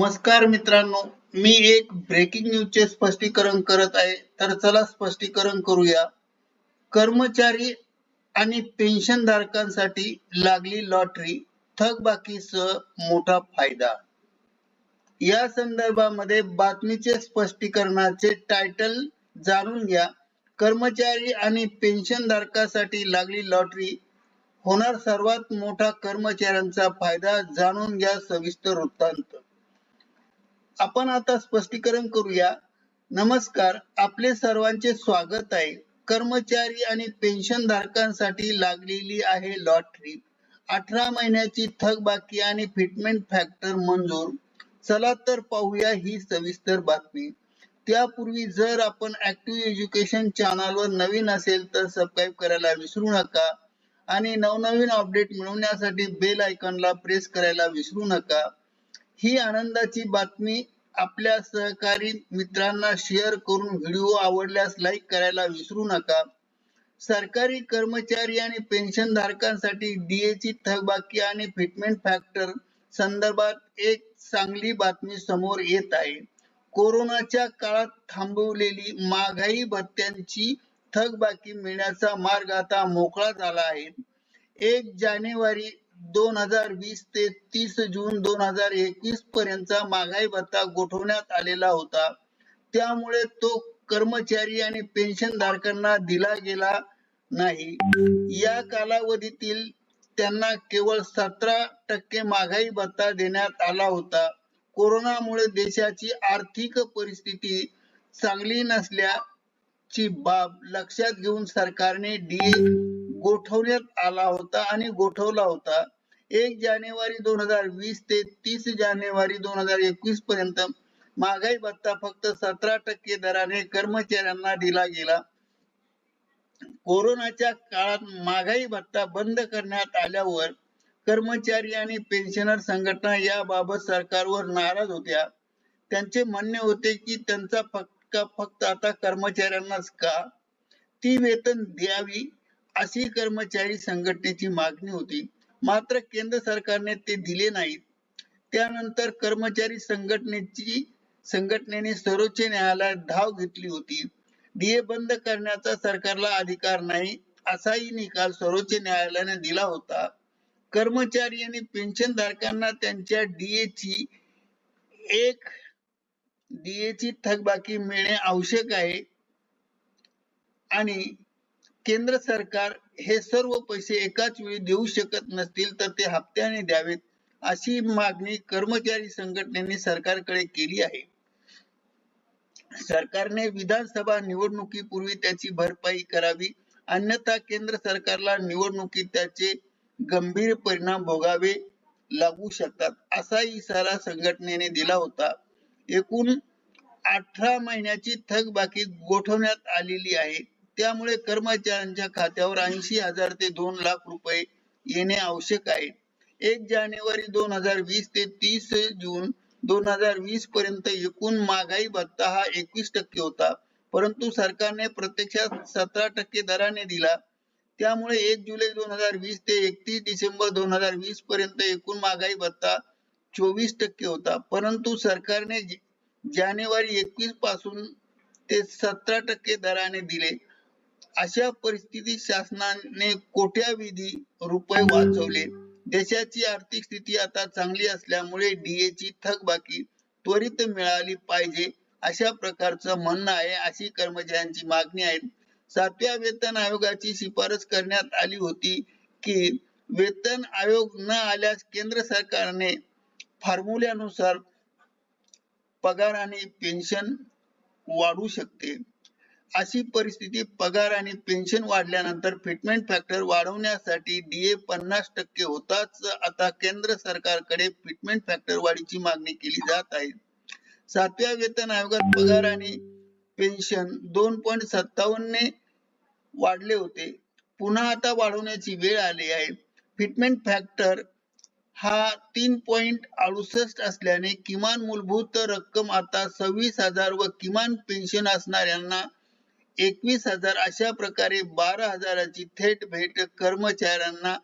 नमस्कार मित्रांनो मी एक ब्रेकिंग न्यूजचे स्पष्टीकरण करत आहे. तर चला स्पष्टीकरण करूया. कर्मचारी आणि पेन्शन धारकांसाठी लागली लॉटरी थकबाकीसह मोठा फायदा. या संदर्भामध्ये बातमीचे स्पष्टीकरणाचे टायटल जाणून घ्या. कर्मचारी आणि पेन्शन धारकासाठी लागली लॉटरी होणार सर्वात मोठा कर्मचाऱ्यांचा फायदा जाणून घ्या सविस्तर वृत्तांत. आपण आता स्पष्टीकरण करूया. नमस्कार आपले सर्वांचे स्वागत आहे. कर्मचारी आणि पेन्शन धारकांसाठी लागलेली आहे लॉटरी. अठरा महिन्याची थकबाकी आणि फिटमेंट फॅक्टर मंजूर. चला तर पाहूया ही सविस्तर बातमी. त्यापूर्वी जर आपण ऍक्टिव्ह एज्युकेशन चॅनलवर नवीन असेल तर सबस्क्राईब करायला विसरू नका आणि नवनवीन अपडेट मिळवण्यासाठी बेल आयकॉनला प्रेस करायला विसरू नका. ही आनंदाची बातमी आपल्या सहकारी मित्रांना शेअर करून व्हिडिओ आवडल्यास लाईक करायला विसरू नका. सरकारी कर्मचारी आणि पेन्शन धारकांसाठी थकबाकी आणि फिटमेंट फॅक्टर संदर्भात एक चांगली बातमी समोर येत आहे. कोरोनाच्या काळात थांबवलेली महागाई भत्त्यांची थकबाकी मिळण्याचा मार्ग आता मोकळा झाला आहे. एक जानेवारी दोन हजार वीस ते तीस जून दोन हजार एकवीस पर्यंतचा महागाई भत्ता गोठवण्यात आलेला होता. त्यामुळे तो कर्मचारी आणि पेन्शन धारकांना दिला गेला नाही. या कालावधीतील त्यांना केवळ सतरा टक्के महागाई भत्ता देण्यात आला होता. कोरोनामुळे देशाची आर्थिक परिस्थिती चांगली नसल्याची बाब लक्षात घेऊन सरकारने डीए गोठवण्यात आला होता आणि गोठवला होता. एक जानेवारी दोन हजार वीस ते तीस जानेवारी दोन हजार एकवीस पर्यंत महागाई भत्ता फक्त सतरा टक्के दराने कर्मचाऱ्यांना दिला गेला. कोरोनाच्या काळात महागाई भत्ता बंद करण्यात आल्यावर कर्मचारी आणि पेन्शनर संघटना याबाबत सरकारवर नाराज होत्या. त्यांचे म्हणणे होते की त्यांचा फक्त फक्त आता कर्मचाऱ्यांनाच का? ती वेतन द्यावी अशी कर्मचारी संघटनेची मागणी होती. मात्र केंद्र सरकारने ते दिले नाहीत. त्यानंतर कर्मचारी संघटनेची संघटनेने सर्वोच्च न्यायालयात धाव घेतली होती. डीए बंद करण्याचा सरकारला अधिकार नाही असाही निकाल सर्वोच्च न्यायालयाने दिला होता. कर्मचारी आणि पेन्शन धारकांना त्यांच्या डीए ची एक डीए ची थकबाकी मिळणे आवश्यक आहे. आणि केंद्र सरकार हे सर्व पैसे एकाच वेळी देऊ शकत नसतील तर ते हप्त्याने द्यावेत अशी मागणी कर्मचारी संघटनेने सरकारकडे केली आहे. सरकारने विधानसभा निवडणुकीपूर्वी त्याची भरपाई करावी अन्यथा केंद्र सरकारला निवडणुकीत त्याचे गंभीर परिणाम भोगावे लागू शकतात असा इशारा संघटनेने दिला होता. एकूण अठरा महिन्याची थकबाकी गोठवण्यात आलेली आहे. त्यामुळे कर्मचाऱ्यांच्या खात्यावर ऐंशी हजार ते दोन लाख रुपये येणे आवश्यक आहे. एक जानेवारी दोन हजार वीस ते तीस जून दोन हजार वीस पर्यंत एकूण महागाई भत्ता हा एकवीस टक्के होता. परंतु सरकारने प्रत्यक्षात सतरा टक्के दराने दिला. त्यामुळे एक जुलै दोन हजार वीस ते एकतीस डिसेंबर दोन हजार वीस पर्यंत एकूण महागाई भत्ता चोवीस टक्के होता. परंतु सरकारने जानेवारी एकवीसपासून ते सतरा टक्के दराने दिले. अशा परिस्थितीत शासनाने कोट्यावधी रुपये वाचवले. देशाची आर्थिक स्थिती आता चांगली असल्यामुळे डीए ची थकबाकी त्वरित मिळाली पाहिजे अशा प्रकारचं म्हणणं आहे अशी कर्मचाऱ्यांची मागणी आहे. सातव्या वेतन आयोगाची शिफारस करण्यात आली होती की वेतन आयोग न आल्यास केंद्र सरकारने फॉर्म्युल्यानुसार पगार आणि पेन्शन वाढू शकते. अशी परिस्थिती पगार आणि पेन्शन वाढल्यानंतर फिटमेंट फॅक्टर वाढवण्यासाठी डीए पन्नास टक्के होताच आता केंद्र सरकारकडे फिटमेंट फॅक्टर वाढीची मागणी केली जात आहे. सातव्या वेतन आयोगात पगार आणि पेन्शन दोन पॉईंट सत्तावन्न ने वाढले होते. पुन्हा आता वाढवण्याची वेळ आली आहे. फिटमेंट फॅक्टर हा तीन पॉइंट अडुसष्ट असल्याने किमान मूलभूत रक्कम आता सव्वीस हजार व किमान पेन्शन असणाऱ्यांना एकवीस हजार अशा प्रकारे बारा हजाराची थेट भेट कर्मचाऱ्यांना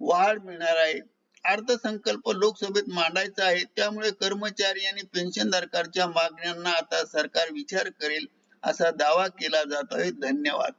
वाढ मिळणार आहे. अर्थसंकल्प लोकसभेत मांडायचा आहे. त्यामुळे कर्मचारी आणि पेन्शनधारकांच्या मागण्यांना आता सरकार विचार करेल असा दावा केला जात आहे. धन्यवाद.